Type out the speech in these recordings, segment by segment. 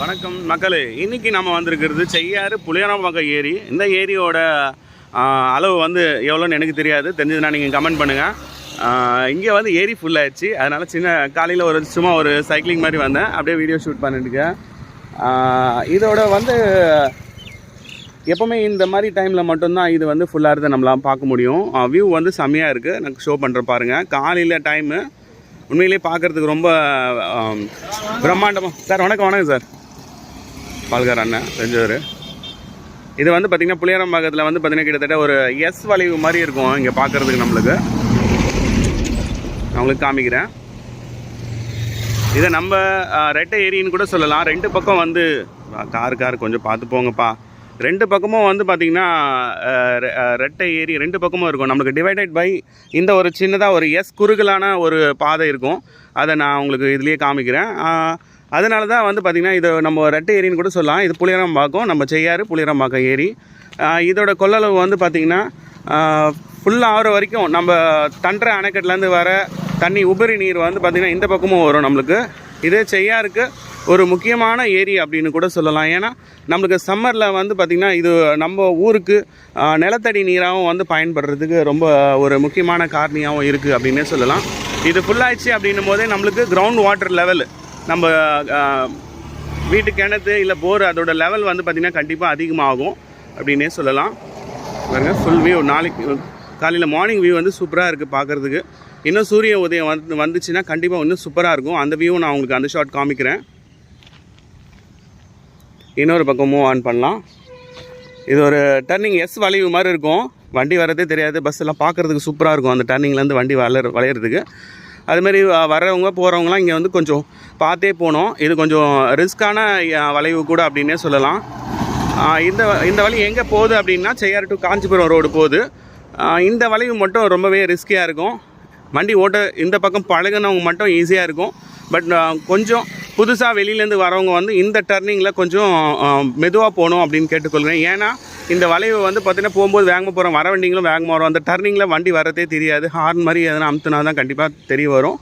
வணக்கம் மக்களே. இன்னைக்கு நம்ம வந்திருக்கிறது செய்யாறு புளியரம்பாக்கம் ஏரி. இந்த ஏரியோட அளவு வந்து எவ்வளோன்னு எனக்கு தெரியாது. தெரிஞ்சதுன்னா நீங்கள் கமெண்ட் பண்ணுங்கள் இங்கே வந்து ஏரி ஃபுல்லாகிடுச்சு அதனால் சின்ன காலையில் ஒரு சும்மா ஒரு சைக்கிளிங் மாதிரி வந்தேன். அப்படியே வீடியோ ஷூட் பண்ணிட்டுருக்கேன் இதோட வந்து எப்போவுமே இந்த மாதிரி டைமில் மட்டும்தான் இது வந்து ஃபுல்லாக இருந்து நம்மளால் பார்க்க முடியும். வியூ வந்து செம்மையாக இருக்குது எனக்கு ஷோ பண்ணுறேன் பாருங்கள் காலையில் டைமு உண்மையிலேயே பார்க்குறதுக்கு ரொம்ப பிரம்மாண்டமாக சார் வணக்கம் வணக்கம் சார். பால்கார் அண்ணன் செஞ்சவர். இது வந்து பார்த்திங்கன்னா புளியரம்பாக்கத்தில் வந்து பார்த்திங்கன்னா கிட்டத்தட்ட ஒரு எஸ் வளைவு மாதிரி இருக்கும். இங்கே பார்க்குறதுக்கு நம்மளுக்கு. நான் உங்களுக்கு காமிக்கிறேன். இதை நம்ம ரெட்டை ஏரின்னு கூட சொல்லலாம். ரெண்டு பக்கம் வந்து கார் கார் கொஞ்சம் பார்த்து போங்கப்பா. ரெண்டு பக்கமும் வந்து பார்த்திங்கன்னா ரெ- ரெட்டை ஏரி ரெண்டு பக்கமும் இருக்கும். நம்மளுக்கு டிவைடட் பை இந்த ஒரு சின்னதாக ஒரு எஸ் குறுகலான ஒரு பாதை இருக்கும். அதை நான் உங்களுக்கு இதுலேயே காமிக்கிறேன். அதனால தான் வந்து பார்த்திங்கன்னா இது நம்ம ரெட்டை ஏரின்னு கூட சொல்லலாம். இது புளியரம்பாக்கம் நம்ம செய்யாறு புளியரம்பாக்கம் ஏரி. இதோட கொள்ளளவு வந்து பார்த்திங்கன்னா ஃபுல்லாக ஆகிற வரைக்கும் நம்ம தண்டரை அணைக்கட்டிலேருந்து வர தண்ணி உபரி நீர் வந்து பார்த்திங்கன்னா இந்த பக்கமும் வரும் நம்மளுக்கு. இதே செய்யாருக்கு ஒரு முக்கியமான ஏரி அப்படின்னு கூட சொல்லலாம். ஏன்னா நம்மளுக்கு சம்மரில் வந்து பார்த்திங்கன்னா இது நம்ம ஊருக்கு நிலத்தடி நீராகவும் வந்து பயன்படுறதுக்கு ரொம்ப ஒரு முக்கியமான காரணியாகவும் இருக்குது அப்படின்னே சொல்லலாம். இது ஃபுல்லாகிடுச்சு அப்படின்னும் போதே நம்மளுக்கு கிரவுண்ட் வாட்டர் லெவலு நம்ம வீட்டு கிணத்து இல்லை போர் அதோட லெவல் வந்து பார்த்திங்கன்னா கண்டிப்பாக அதிகமாகும் அப்படின்னே சொல்லலாம். பாருங்கள் ஃபுல் வியூ நாளைக்கு காலையில் மார்னிங் வியூ வந்து சூப்பராக இருக்குது பார்க்குறதுக்கு இன்னும் சூரிய உதயம் வந்து வந்துச்சுன்னா கண்டிப்பாக இன்னும் சூப்பராக இருக்கும். அந்த வியூ நான் உங்களுக்கு அந்த ஷாட் காமிக்கிறேன். இன்னொரு பக்கம் மூவ் ஆன் பண்ணலாம். இது ஒரு டர்னிங் எஸ் வளைவு மாதிரி இருக்கும். வண்டி வரதே தெரியாது. பஸ் எல்லாம் பார்க்குறதுக்கு சூப்பராக இருக்கும். அந்த டர்னிங்லேருந்து வண்டி வளர வளையிறதுக்கு. அதுமாரி வர்றவங்க போகிறவங்களாம் இங்கே வந்து கொஞ்சம் பார்த்தே போகணும். இது கொஞ்சம் ரிஸ்க்கான வளைவு கூட அப்படின்னே சொல்லலாம். இந்த இந்த வழி எங்கே போகுது அப்படின்னா செய்யார் டு காஞ்சிபுரம் ரோடு போகுது. இந்த வளைவு மட்டும் ரொம்பவே ரிஸ்கியாக இருக்கும். வண்டி ஓட்ட இந்த பக்கம் பழகுனவங்க மட்டும் ஈஸியாக இருக்கும். பட் கொஞ்சம் புதுசாக வெளியிலேருந்து வரவங்க வந்து இந்த டர்னிங்கில் கொஞ்சம் மெதுவாக போகணும் அப்படின்னு கேட்டுக்கொள்கிறேன். ஏன்னா இந்த வளைவு வந்து பார்த்தீங்கன்னா போகும்போது வேகமாக போகிறோம் வர வண்டிங்களும் வேகமாக வரும். அந்த டர்னிங்கில் வண்டி வரதே தெரியாது. ஹார்ன் மாதிரி எதனா அமுத்துனா தான் கண்டிப்பாக தெரிய வரும்.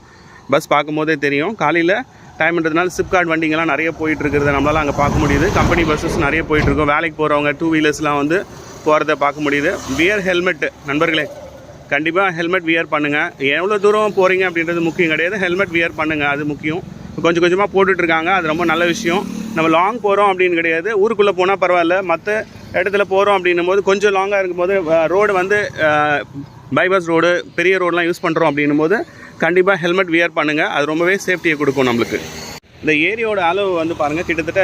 பஸ் பார்க்கும்போதே தெரியும். காலையில் டைம்ன்றதுனால சிப்கார்ட் வண்டிங்கெல்லாம் நிறைய போயிட்டுருக்குறத நம்மளால் அங்கே பார்க்க முடியுது. கம்பெனி பஸ்ஸஸ் நிறைய போயிட்டுருக்கோம் வேலைக்கு போகிறவங்க டூ வீலர்ஸ்லாம் வந்து போகிறத பார்க்க முடியுது. வியர் ஹெல்மெட்டு நண்பர்களே கண்டிப்பாக ஹெல்மெட் வியர் பண்ணுங்கள் எவ்வளோ தூரம் போகிறீங்க அப்படின்றது முக்கியம் கிடையாது. ஹெல்மெட் வியர் பண்ணுங்கள் அது முக்கியம். கொஞ்சம் கொஞ்சமாக போட்டுட்ருக்காங்க அது ரொம்ப நல்ல விஷயம். நம்ம லாங் போகிறோம் அப்படின்னு கிடையாது. ஊருக்குள்ளே போனால் பரவாயில்ல. மற்ற இடத்துல போகிறோம் அப்படின்னும் போது கொஞ்சம் லாங்காக இருக்கும்போது ரோடு வந்து பைபாஸ் ரோடு பெரிய ரோடெலாம் யூஸ் பண்ணுறோம் அப்படின்னும் போது கண்டிப்பாக ஹெல்மெட் வியர் பண்ணுங்கள் அது ரொம்பவே சேஃப்டியை கொடுக்கும் நம்மளுக்கு. இந்த ஏரியோட அளவு வந்து பாருங்கள் கிட்டத்தட்ட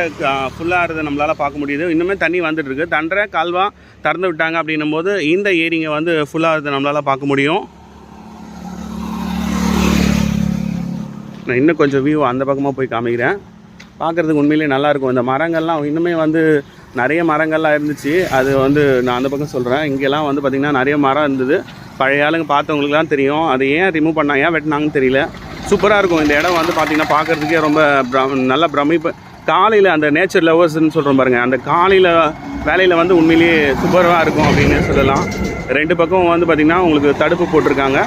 ஃபுல்லாக இருந்தது நம்மளால் பார்க்க முடியுது. இன்னுமே தண்ணி வந்துட்டுருக்கு தண்டரை கால்வா திறந்து விட்டாங்க அப்படின்னும் போது இந்த ஏரிங்க வந்து ஃபுல்லாக இருந்தது நம்மளால் பார்க்க முடியும். நான் இன்னும் கொஞ்சம் வியூ அந்த பக்கமாக போய் காமிக்கிறேன். பார்க்குறதுக்கு உண்மையிலேயே நல்லாயிருக்கும் இந்த மரங்கள்லாம் இன்னுமே வந்து நிறைய மரங்கள்லாம் இருந்துச்சு. அது வந்து நான் அந்த பக்கம் சொல்கிறேன் இங்கெல்லாம் வந்து பார்த்திங்கன்னா நிறைய மரம் இருந்தது. பழைய ஆளுங்க பார்த்தவங்களுக்குலாம் தெரியும். அதை ஏன் ரிமூவ் பண்ணா ஏன் வெட்டினாங்கன்னு தெரியல. சூப்பராக இருக்கும். இந்த இடம் வந்து பார்த்திங்கன்னா பார்க்குறதுக்கே ரொம்ப நல்ல பிரமிப்பு. காலையில் அந்த நேச்சர் லவர்ஸ்னு சொல்கிறோம் பாருங்கள் அந்த காலையில் வேலையில் வந்து உண்மையிலேயே சூப்பராக இருக்கும் அப்படின்னு சொல்லலாம். ரெண்டு பக்கம் வந்து பார்த்திங்கன்னா உங்களுக்கு தடுப்பு போட்டிருக்காங்க.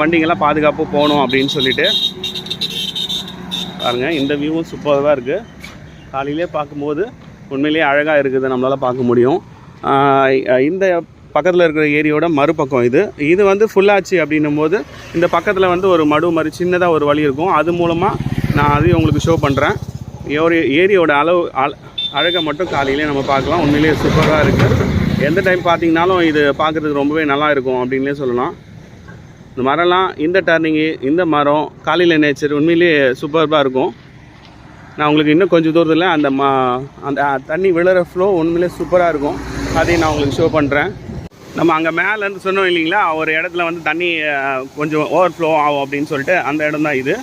வண்டிங்கெல்லாம் பாதுகாப்பு போகணும் அப்படின்னு சொல்லிட்டு. பாருங்கள் இந்த வியூவும் சூப்பராக இருக்குது காலையிலே பார்க்கும்போது உண்மையிலேயே அழகாக இருக்குது நம்மளால் பார்க்க முடியும். இந்த பக்கத்தில் இருக்கிற ஏரியோட மறுபக்கம் இது. இது வந்து ஃபுல்லாச்சு அப்படின்னும் போது இந்த பக்கத்தில் வந்து ஒரு மடு மாதிரி சின்னதாக ஒரு வழி இருக்கும். அது மூலமாக நான் அதையும் உங்களுக்கு ஷோ பண்ணுறேன் ஒரு ஏரியோட அளவு அழ அழகை மட்டும் காலையிலே நம்ம பார்க்கலாம். உண்மையிலேயே சூப்பராக இருக்குது எந்த டைம் பார்த்தீங்கனாலும் இது பார்க்குறதுக்கு ரொம்பவே நல்லா இருக்கும் அப்படின்னே சொல்லலாம். இந்த மரம்லாம் இந்த டர்னிங்கு இந்த மரம் காலையில் நேச்சர் உண்மையிலேயே சூப்பராக இருக்கும். நான் உங்களுக்கு இன்னும் கொஞ்சம் தூரத்தில் அந்த மா அந்த தண்ணி விழுற ஃப்ளோ உண்மையிலே சூப்பராக இருக்கும். அதையும் நான் உங்களுக்கு ஷோ பண்ணுறேன் நம்ம அங்கே மேலேருந்து சொன்னோம் இல்லைங்களா? ஒரு இடத்துல வந்து தண்ணி கொஞ்சம் ஓவர் ஃப்ளோ ஆகும் அப்படின்னு சொல்லிட்டு அந்த இடம் தான் இது.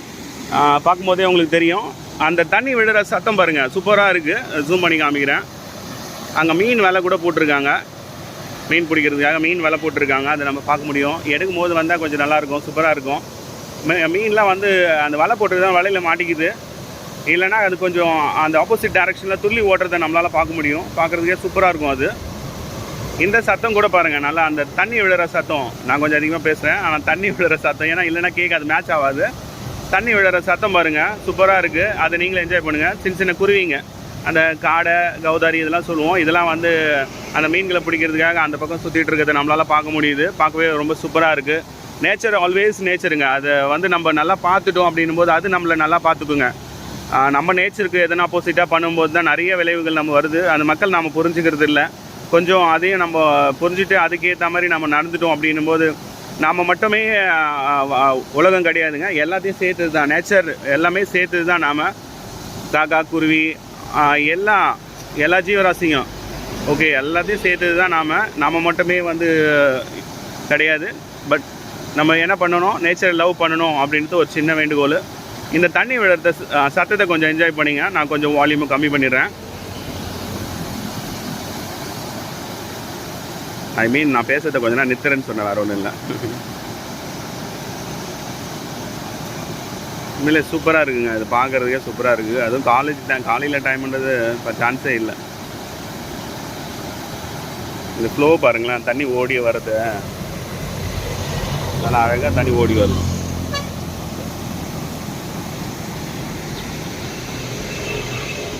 பார்க்கும்போதே உங்களுக்கு தெரியும். அந்த தண்ணி விழுற சத்தம் பாருங்கள் சூப்பராக இருக்குது ஜூம் பண்ணி காமிக்கிறேன். அங்கே மீன் வலை கூட போட்டிருக்காங்க. மீன் பிடிக்கிறதுக்காக மீன் வலை போட்டிருக்காங்க. அதை நம்ம பார்க்க முடியும். எடுக்கும் போது வந்தால் கொஞ்சம் நல்லாயிருக்கும் சூப்பராக இருக்கும். மீன்லாம் வந்து அந்த வலை போட்டுருந்தா வலையில் மாட்டிக்குது. இல்லைன்னா அது கொஞ்சம் அந்த ஆப்போசிட் டைரக்ஷனில் துள்ளி ஓட்டுறதை நம்மளால் பார்க்க முடியும். பார்க்குறதுக்கே சூப்பராக இருக்கும் அது. இந்த சத்தம் கூட பாருங்கள் நல்லா அந்த தண்ணி விழுற சத்தம். நான் கொஞ்சம் அதிகமாக பேசுகிறேன் ஆனால் தண்ணி விழுற சத்தம். ஏன்னா இல்லைன்னா கேக் அது மேட்ச் ஆகாது. தண்ணி விழுற சத்தம் பாருங்கள் சூப்பராக இருக்குது அதை நீங்களும் என்ஜாய் பண்ணுங்கள் சின்ன சின்ன குருவிங்க. அந்த காடை கௌதாரி இதெல்லாம் சொல்லுவோம். இதெல்லாம் வந்து அந்த மீன்களை பிடிக்கிறதுக்காக அந்த பக்கம் சுற்றிட்டு இருக்கிறத நம்மளால் பார்க்க முடியுது. பார்க்கவே ரொம்ப சூப்பராக இருக்குது நேச்சர் ஆல்வேஸ் நேச்சருங்க அதை வந்து நம்ம நல்லா பார்த்துட்டோம் அப்படின்னும் போது அது நம்மளை நல்லா பார்த்துக்குங்க. நம்ம நேச்சருக்கு எதனா ஆப்போசிட்டாக பண்ணும்போது தான் நிறைய விளைவுகள் நம்ம வருது. அந்த மக்கள் நம்ம புரிஞ்சுக்கிறது இல்லை கொஞ்சம் அதையும் நம்ம புரிஞ்சுட்டு அதுக்கேற்ற மாதிரி நம்ம நடந்துட்டோம் அப்படின்னும் போது நாம் மட்டுமே உலகம் கிடையாதுங்க. எல்லாத்தையும் சேர்த்தது தான் நேச்சர் எல்லாமே சேர்த்தது தான் நாம். காக்கா குருவி எல்லா எல்லாம் எல்லா ஜீவராசியும். ஓகே எல்லாத்தையும் சேர்த்தது தான் நாம் நம்ம மட்டுமே வந்து கிடையாது. பட் நம்ம என்ன பண்ணணும்? நேச்சரை லவ் பண்ணணும் அப்படின்ட்டு ஒரு சின்ன வேண்டுகோள். இந்த தண்ணி விழுறத சத்தத்தை கொஞ்சம் என்ஜாய் பண்ணிங்க. நான் கொஞ்சம் வால்யூமை கம்மி பண்ணிடுறேன். ஐ மீன் நான் பேசுறத கொஞ்ச நேரம் நித்துறேன்னு சொன்னேன் வேறு ஒன்றும் இல்லை. உண்மையிலே சூப்பராக இருக்குங்க. அது பார்க்குறதுக்கே சூப்பராக இருக்குது அதுவும் காலேஜ் டைம் காலையில் டைம்ன்றது இப்போ சான்ஸே இல்லை. இந்த ஃப்ளோ பாருங்களேன் தண்ணி ஓடி வர்றது. நல்லா அழகாக தண்ணி ஓடி வருது.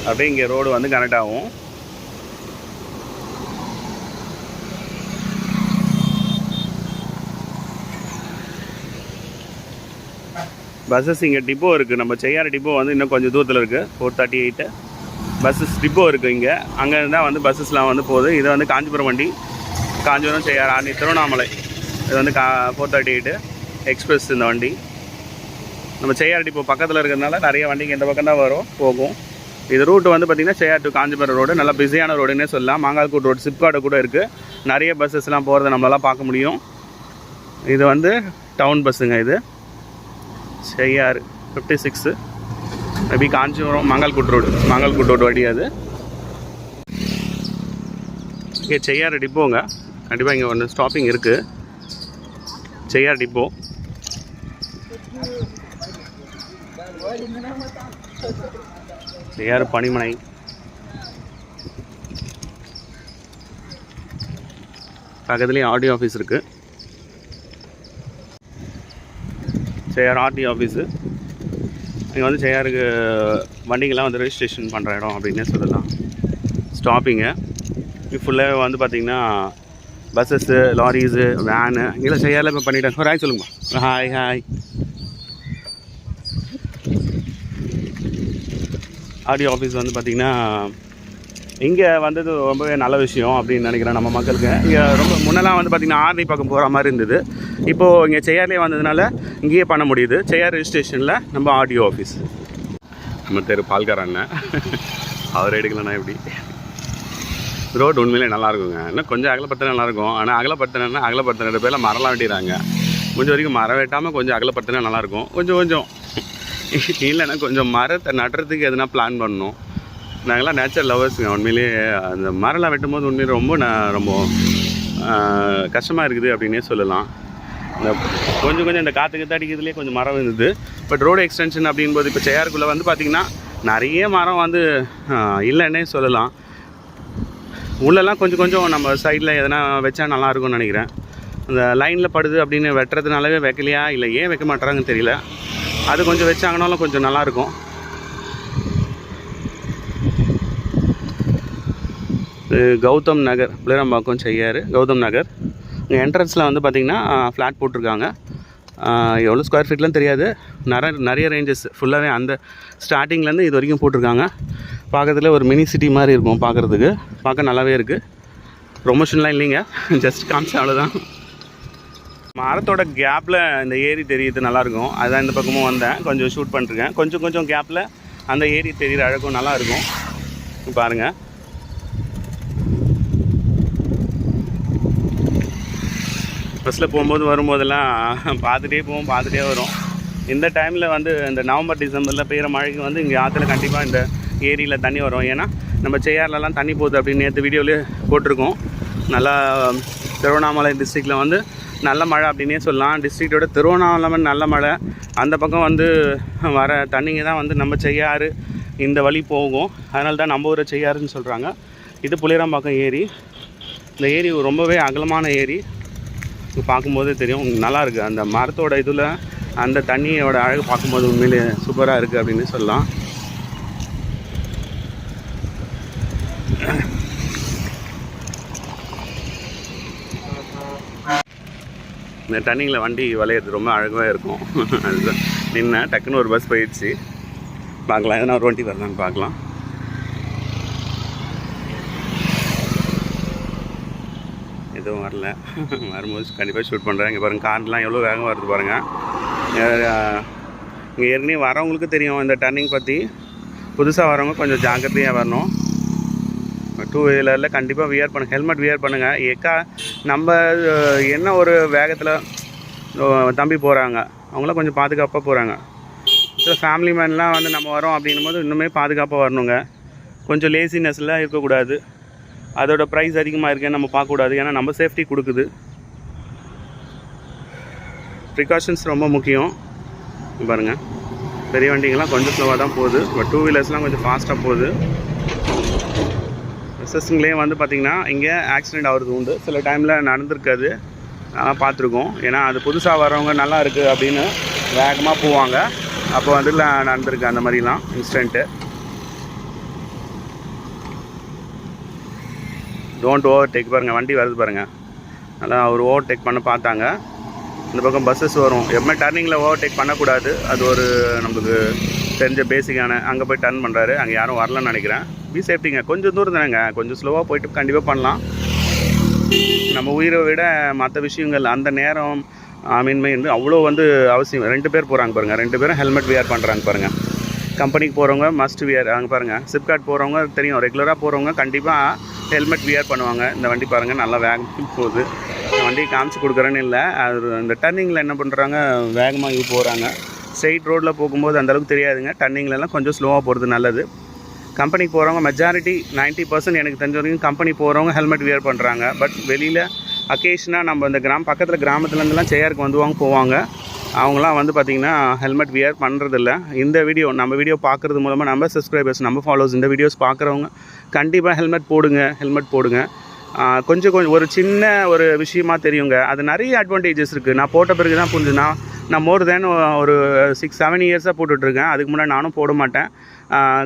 அப்படியே இங்கே ரோடு வந்து கனெக்ட் ஆகும். பஸ்ஸஸ் இங்கே டிப்போ இருக்குது நம்ம செய்யார் டிப்போ வந்து இன்னும் கொஞ்சம் தூரத்தில் இருக்குது four thirty eight buses depot இருக்குது இங்கே. அங்கே இருந்தால் வந்து பஸ்ஸஸ்லாம் வந்து போகுது. இது வந்து காஞ்சிபுரம் வண்டி. காஞ்சிபுரம் செய்யார் ஆண்டி திருவண்ணாமலை. இது வந்து கா ஃபோர் தேர்ட்டி எயிட்டு எக்ஸ்பிரஸ் இந்த வண்டி. நம்ம செய்யார் டிப்போ பக்கத்தில் இருக்கிறதுனால நிறைய வண்டிங்க இந்த பக்கம் தான் வரும் போகும். இது ரூட் வந்து பார்த்திங்கன்னா செய்யார் டு காஞ்சிபுரம் ரோடு. நல்லா பிஸியான ரோடுன்னே சொல்லலாம். மாங்கால்கூட் ரோடு சிப்காடு கூட இருக்குது நிறைய பஸ்ஸஸ்லாம் போகிறத நம்மளால் பார்க்க முடியும். இது வந்து டவுன் பஸ்ஸுங்க இது. Cheyyar fifty six maybe Kanchipuram Mangalkoot road. Mangalkoot road வழி அது. இங்கே செய்யாறு டிப்போங்க. கண்டிப்பாக இங்கே ஒன்று ஸ்டாப்பிங் இருக்குது செய்யார் டிப்போ. செய்யாறு பணிமனை. பக்கத்துலேயே ஆர்டிஓ ஆஃபீஸ் இருக்குது செய்யார் ஆர்டி ஆஃபீஸு இங்கே வந்து செய்யாருக்கு வண்டிங்கெல்லாம் வந்து ரெஜிஸ்ட்ரேஷன் பண்ணுற இடம் அப்படின்னே சொல்லலாம். ஸ்டாப்பிங்கு இது ஃபுல்லாக வந்து பார்த்திங்கன்னா பஸ்ஸஸ்ஸு லாரிஸு வேனு இங்கெல்லாம் செய்யாரில் இப்போ பண்ணிட்டாங்க. ஒரு ஹாய் சொல்லுங்கம்மா. ஹாய் ஹாய் ஆர்டிஓ ஆஃபீஸ் வந்து பார்த்திங்கன்னா இங்கே வந்தது ரொம்பவே நல்ல விஷயம் அப்படின்னு நினைக்கிறேன் நம்ம மக்களுக்கு. இங்கே ரொம்ப முன்னெல்லாம் வந்து பார்த்திங்கன்னா ஆர்டி பக்கம் போகிற மாதிரி இருந்தது. இப்போது இங்கே செய்யார்லேயே வந்ததுனால இங்கேயே பண்ண முடியுது. செய்யார் ரிஜிஸ்ட்ரேஷனில் நம்ம ஆர்டிஓ ஆஃபீஸ் நம்ம தெரு பால்கார அண்ணன். அவர் எடுக்கலண்ணா எப்படி? ரோடு உண்மையிலே நல்லா இருக்குங்க. இன்னும் கொஞ்சம் அகலப்படுத்தினா நல்லாயிருக்கும் ஆனால் அகலப்படுத்தினா அகலப்படுத்தின பேரில் மரம்லாம் வெட்டிடுறாங்க. முடிஞ்ச வரைக்கும் மரம் வெட்டாமல் கொஞ்சம் அகலப்படுத்தினா நல்லாயிருக்கும் கொஞ்சம் கொஞ்சம். இல்லைன்னா கொஞ்சம் மரத்தை நடுறதுக்கு எதுனா பிளான் பண்ணணும். நாங்களாம் நேச்சர் லவர்ஸுங்க உண்மையிலேயே அந்த மரம்லாம் வெட்டும் போது உண்மையிலே ரொம்ப நான் ரொம்ப கஷ்டமாக இருக்குது அப்படின்னே சொல்லலாம். இந்த கொஞ்சம் கொஞ்சம் இந்த காற்றுக்கு தடிக்கிறதுலேயே கொஞ்சம் மரம் இருந்தது. பட் ரோடு எக்ஸ்டென்ஷன் அப்படின்போது இப்போ செய்யாருக்குள்ளே வந்து பார்த்திங்கன்னா நிறைய மரம் வந்து இல்லைன்னே சொல்லலாம். உள்ளெல்லாம் கொஞ்சம் கொஞ்சம் நம்ம சைடில் எதனா வச்சா நல்லா இருக்கும்னு நினைக்கிறேன். அந்த லைனில் படுது அப்படின்னு வெட்டுறதுனாலவே வைக்கலையா? இல்லை ஏன் வைக்க மாட்டாங்கன்னு தெரியல. அது கொஞ்சம் வச்சாங்கனாலும் கொஞ்சம் நல்லாயிருக்கும். கௌதம் நகர் புளிரம்பாக்கம் செய்யாறு கௌதம் நகர். இங்கே என்ட்ரன்ஸில் வந்து பார்த்திங்கன்னா ஃப்ளாட் போட்டிருக்காங்க. எவ்வளோ ஸ்கொயர் ஃபீட்லாம் தெரியாது. நிறைய நிறைய ரேஞ்சஸ் ஃபுல்லாகவே அந்த ஸ்டார்டிங்லேருந்து இது வரைக்கும் போட்டிருக்காங்க. பார்க்கறதுல ஒரு மினி சிட்டி மாதிரி இருக்கும் பார்க்குறதுக்கு பார்க்க நல்லாவே இருக்குது ப்ரொமோஷன்லாம் இல்லைங்க. ஜஸ்ட் காமிச்சா அவ்வளோதான் மரத்தோட கேப்பில் இந்த ஏரி தெரியுது நல்லாயிருக்கும் அதான் இந்த பக்கமும் வந்தேன். கொஞ்சம் ஷூட் பண்ணிருக்கேன். கொஞ்சம் கொஞ்சம் கேப்பில் அந்த ஏரி தெரிகிற அழகும் நல்லா இருக்கும் பாருங்கள் பஸ்ஸில் போகும்போது வரும்போதெல்லாம் பார்த்துட்டே போவோம் பார்த்துட்டே வரும். இந்த டைமில் வந்து இந்த நவம்பர் டிசம்பரில் பெய்கிற மழைக்கு வந்து இங்கே ஆற்றுல கண்டிப்பாக இந்த ஏரியில் தண்ணி வரும். ஏன்னா நம்ம செய்யார்லலாம் தண்ணி போகுது அப்படின்னு நேற்று வீடியோலேயே போட்டிருக்கோம். நல்லா திருவண்ணாமலை டிஸ்ட்ரிக்டில் வந்து நல்ல மழை அப்படின்னே சொல்லலாம். டிஸ்ட்ரிக்டோட திருவண்ணாமலை நல்ல மழை. அந்த பக்கம் வந்து வர தண்ணிங்க தான் வந்து நம்ம செய்யாறு இந்த வழி போகும். அதனால தான் நம்ம ஊரை செய்யாறுன்னு சொல்கிறாங்க இது புளியராம்பாக்கம் ஏரி. இந்த ஏரி ரொம்பவே அகலமான ஏரி. பார்க்கும்போதே தெரியும். நல்லாயிருக்கு அந்த மரத்தோட இதில் அந்த தண்ணியோட அழகு பார்க்கும்போது உண்மையிலே சூப்பராக இருக்குது அப்படின்னு சொல்லலாம். இந்த டர்னிங்கில் வண்டி வளையிறது ரொம்ப அழகாக இருக்கும். அதுதான். நின்ன டக்குன்னு ஒரு பஸ் போயிடுச்சு. பார்க்கலாம் எதனா ஒரு வண்டி வரலான்னு பார்க்கலாம். எதுவும் வரல. வரும்போது கண்டிப்பாக ஷூட் பண்ணுறேன் இங்கே பாருங்கள் கார்லாம் எவ்வளோ வேகம் வருது பாருங்கள் இங்கே ஏற்கனவே வரவங்களுக்கு தெரியும் இந்த டர்னிங் பற்றி புதுசாக வரவங்க கொஞ்சம் ஜாக்கிரதையாக வரணும். டூ வீலரில் கண்டிப்பாக வியர் பண்ணு ஹெல்மெட் வியர் பண்ணுங்கள் எக்கா நம்ம என்ன ஒரு வேகத்தில் தம்பி போகிறாங்க அவங்களாம் கொஞ்சம் பாதுகாப்பாக போகிறாங்க சில ஃபேமிலி மேன்லாம் வந்து நம்ம வரோம் அப்படின்னும் போது இன்னுமே பாதுகாப்பாக வரணுங்க. கொஞ்சம் லேசினஸ்லாம் இருக்கக்கூடாது. அதோட ப்ரைஸ் அதிகமாக இருக்கேன்னு நம்ம பார்க்கக்கூடாது. ஏன்னா நம்ம சேஃப்டி கொடுக்குது. ப்ரிகாஷன்ஸ் ரொம்ப முக்கியம். பாருங்கள் பெரிய வண்டிங்கெல்லாம் கொஞ்சம் ஸ்லோவாக தான் போகுது. பட் டூ வீலர்ஸ்லாம் கொஞ்சம் ஃபாஸ்ட்டாக போகுது. எஸ்எஸ்ங்களே வந்து பார்த்திங்கன்னா இங்கே ஆக்சிடெண்ட் ஆகிறது உண்டு. சில டைமில் நடந்திருக்காது. ஆனால் பார்த்துருக்கோம். ஏன்னா அது புதுசாக வரவங்க நல்லா இருக்குது அப்படின்னு வேகமாக போவாங்க. அப்போ வந்து நடந்திருக்கு அந்த மாதிரிலாம் இன்ஸ்டண்ட்டு டோன்ட் ஓவர் டேக் பாருங்கள் வண்டி வருது பாருங்கள் நல்லா அவர் ஓவர் டேக் பண்ண பார்த்தாங்க. இந்த பக்கம் பஸ்ஸஸ் வரும். எப்பவுமே டர்னிங்கில் ஓவர் டேக் பண்ணக்கூடாது. அது ஒரு நமக்கு தெரிஞ்ச பேசிக்கான அங்கே போய் டர்ன் பண்ணுறாரு அங்கே யாரும் வரலன்னு நினைக்கிறேன். பி சேஃப்டிங்க கொஞ்சம் தூரம் தானேங்க கொஞ்சம் ஸ்லோவாக போயிட்டு கண்டிப்பாக பண்ணலாம். நம்ம உயிரை விட மற்ற விஷயங்கள் அந்த நேரம் மீன்மை வந்து அவ்வளோ வந்து அவசியம். ரெண்டு பேர் போகிறாங்க பாருங்கள் ரெண்டு பேரும் ஹெல்மெட் வியர் பண்ணுறாங்க பாருங்கள் கம்பெனிக்கு போகிறவங்க மஸ்ட் வியர் அங்கே பாருங்கள் சிப்காட் போகிறவங்க தெரியும். ரெகுலராக போகிறவங்க கண்டிப்பாக ஹெல்மெட் வியர் பண்ணுவாங்க. இந்த வண்டி பாருங்கள் நல்லா வேகம் போகுது. இந்த வண்டி காமிச்சு கொடுக்குறேன்னு இல்லை. அது இந்த டர்னிங்கில் என்ன பண்ணுறாங்க வேகமாக போகிறாங்க ஸ்ட்ரெயிட் ரோட்டில் போகும்போது அந்தளவுக்கு தெரியாதுங்க. டர்னிங்லலாம் கொஞ்சம் ஸ்லோவாக போகிறது நல்லது. கம்பெனிக்கு போகிறவங்க மெஜாரிட்டி 90% பர்சன்ட் எனக்கு தெரிஞ்ச வரைக்கும் கம்பெனி போகிறவங்க ஹெல்மெட் வியர் பண்ணுறாங்க பட் வெளியில் அக்கேஷனாக நம்ம இந்த கிராம பக்கத்தில் கிராமத்துலேருந்துலாம் சேருக்கு வந்துவாங்க போவாங்க. அவங்களாம் வந்து பார்த்திங்கன்னா ஹெல்மெட் வியர் பண்ணுறதில்ல இந்த வீடியோ நம்ம வீடியோ பார்க்குறது மூலமாக நம்ம சப்ஸ்கிரைபர்ஸ் நம்ம ஃபாலோவர்ஸ் இந்த வீடியோஸ் பார்க்குறவங்க கண்டிப்பாக ஹெல்மெட் போடுங்க ஹெல்மெட் போடுங்க. கொஞ்சம் கொஞ்சம் ஒரு சின்ன ஒரு விஷயமா தெரியுங்க. அது நிறைய அட்வான்டேஜஸ் இருக்குது நான் போட்ட பிறகு தான் புரிஞ்சுன்னா நான் மோர் தேன் ஒரு சிக்ஸ் செவன் இயர்ஸாக போட்டுட்ருக்கேன். அதுக்கு முன்னாடி நானும் போட மாட்டேன்.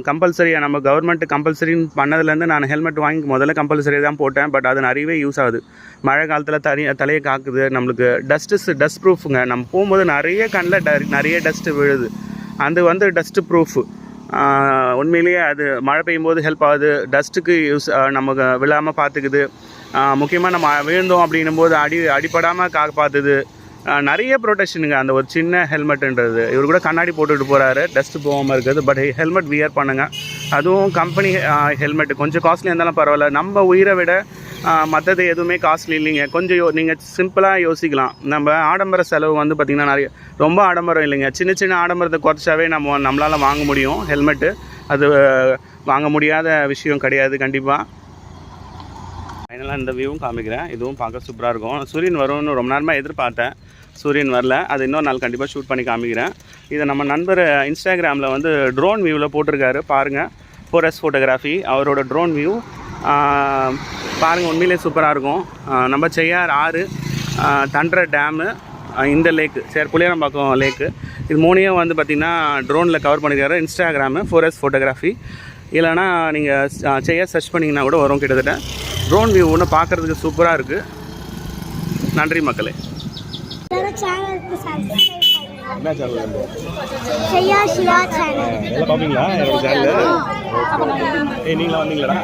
கம்பல்சரியாக நம்ம கவர்மெண்ட் கம்பல்சரின்னு பண்ணதுலேருந்து நான் ஹெல்மெட் வாங்கி முதல்ல கம்பல்சரி தான் போட்டேன். பட் அது நிறையவே யூஸ் ஆகுது. மழை காலத்தில் தனி தலையை காக்குது. நம்மளுக்கு டஸ்ட்டு டஸ்ட் ப்ரூஃபுங்க நம்ம போகும்போது நிறைய கண்ணில் ட நிறைய டஸ்ட்டு விழுது. அது வந்து டஸ்ட்டு ப்ரூஃபு உண்மையிலேயே அது மழை பெய்யும் போது ஹெல்ப் ஆகுது டஸ்ட்டுக்கு யூஸ் நமக்கு விழாமல் பார்த்துக்குது. முக்கியமாக நம்ம விழுந்தோம் அப்படின்னும் போது அடி அடிப்படாமல் கா பார்த்துது. நிறைய ப்ரொடெக்ஷனுங்க அந்த ஒரு சின்ன ஹெல்மெட்டுன்றது. இவர் கூட கண்ணாடி போட்டுட்டு போகிறாரு டஸ்ட்டு போகாமல் இருக்குது பட் ஹெல்மெட் வியர் பண்ணுங்க. அதுவும் கம்பெனி ஹெல்மெட் கொஞ்சம் காஸ்ட்லி இருந்தாலும் பரவாயில்ல. நம்ம உயிரை விட மற்றது எதுவுமே காஸ்ட்லி இல்லைங்க. கொஞ்சம் யோ நீங்கள் சிம்பிளாக யோசிக்கலாம். நம்ம ஆடம்பர செலவு வந்து பார்த்திங்கன்னா நிறைய ரொம்ப ஆடம்பரம் இல்லைங்க. சின்ன சின்ன ஆடம்பரத்தை குறைச்சாவே நம்ம நம்மளால் வாங்க முடியும் ஹெல்மெட்டு. அது வாங்க முடியாத விஷயம் கிடையாது. கண்டிப்பாக ஃபைனலாக இந்த வியூவும் காமிக்கிறேன். இதுவும் பார்க்க சூப்பராக இருக்கும். சூரியன் வரும்னு ரொம்ப நேரமாக எதிர்பார்த்தேன். சூரியன் வரல. அது இன்னொரு நாள் கண்டிப்பாக ஷூட் பண்ணி காமிக்கிறேன். இதை நம்ம நண்பர் இன்ஸ்டாகிராமில் வந்து ட்ரோன் வியூவில் போட்டிருக்காரு. பாருங்கள் ஃபோரஸ் ஃபோட்டோகிராஃபி அவரோட ட்ரோன் வியூ பாருங்கள் உண்மையிலே சூப்பராக இருக்கும். நம்ம செய்யார் ஆறு தண்டரை டேமு இந்த லேக்கு சேர் புளியரம்பாக்கம் லேக்கு இது மூணையும் வந்து பார்த்திங்கன்னா ட்ரோனில் கவர் பண்ணியிருக்காரு இன்ஸ்டாகிராமு ஃபோரஸ் ஃபோட்டோகிராஃபி இல்லைனா நீங்கள் செய்ய சர்ச் பண்ணிங்கன்னா கூட வரும் கிட்டத்தட்ட. ட்ரோன் வியூ ஒன்று பார்க்குறதுக்கு சூப்பராக இருக்குது நன்றி மக்களே. சேனலுக்கு சப்ஸ்கிரைப் என்ன சேனல் செய்யா. சிவா சேனல் எல்லாம் பார்ப்பீங்களா என்னோட சேனல் நீங்களா வந்தீங்களா